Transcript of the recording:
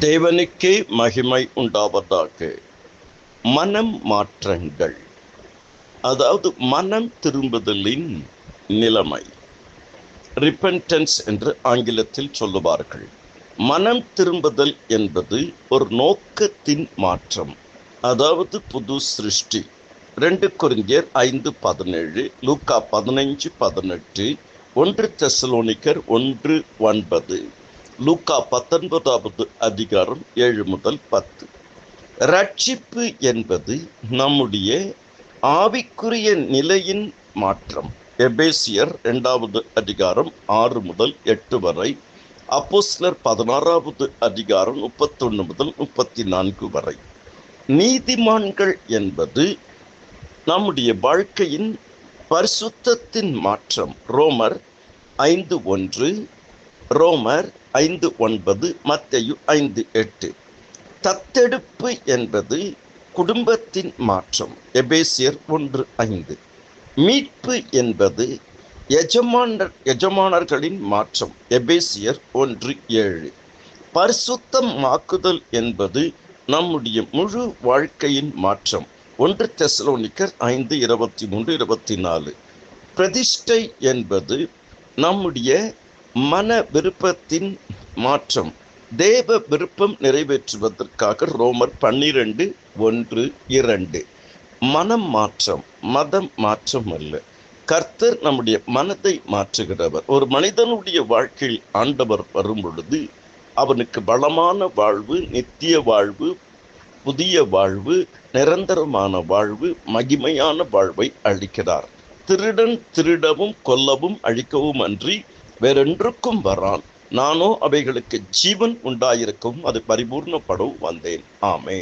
தேவனுக்கே மகிமை உண்டாவதாக. மனம் மாற்றங்கள். அதாவது மனம் திரும்புதலின் நிலைமை. ரிப்பன்டன்ஸ் என்று ஆங்கிலத்தில் சொல்லுவார்கள். மனம் திரும்புதல் என்பது ஒரு நோக்கத்தின் மாற்றம். அதாவது புது சிருஷ்டி. ரெண்டு குறிஞர் ஐந்து பதினேழு லூக்கா பதினைஞ்சு பதினெட்டு ஒன்று தெசலோனிக்கர் ஒன்று ஒன்பது. லூக்கா பத்தொன்பதாவது அதிகாரம் ஏழு முதல் பத்து. ரட்சிப்பு என்பது நம்முடைய ஆவிக்குரிய நிலையின் மாற்றம். எபேசியர் இரண்டாவது அதிகாரம் ஆறு முதல் எட்டு வரை அப்போஸ்லர் பதினாறாவது அதிகாரம் முப்பத்தொன்று முதல் முப்பத்தி நான்கு வரை. நீதிமான்கள் என்பது நம்முடைய வாழ்க்கையின் பரிசுத்தத்தின் மாற்றம். ரோமர் ஐந்து ஒன்று ரோமர் ஐந்து ஒன்பது மத்தையு ஐந்து எட்டு. தத்தெடுப்பு என்பது குடும்பத்தின் மாற்றம். எபேசியர் ஒன்று ஐந்து. மீட்பு என்பது எஜமானர் எஜமானர்களின் மாற்றம். எபேசியர் ஒன்று ஏழு. பரிசுத்தமாக்குதல் என்பது நம்முடைய முழு வாழ்க்கையின் மாற்றம். ஒன்று தெசலோனிக்கர் ஐந்து இருபத்தி மூன்று இருபத்தி நாலு. பிரதிஷ்டை என்பது நம்முடைய மன விருப்பத்தின் மாற்றம். தேவ விருப்பம் நிறைவேற்றுவதற்காக ரோமர் பன்னிரண்டு ஒன்று இரண்டு. மனம் மாற்றம் மதம் மாற்றம் அல்ல. கர்த்தர் நம்முடைய மனதை மாற்றுகிறவர். ஒரு மனிதனுடைய வாழ்க்கையில் ஆண்டவர் வரும் பொழுது அவனுக்கு பலமான வாழ்வு நித்திய வாழ்வு புதிய வாழ்வு நிரந்தரமான வாழ்வு மகிமையான வாழ்வை அளிக்கிறார். திருடன் திருடவும் கொல்லவும் அழிக்கவும் அன்றி வேறென்றுக்கும் வரான். நானோ அவைகளுக்கு ஜீவன் உண்டாயிருக்கும் அது பரிபூர்ணப்படும் வந்தேன். ஆமே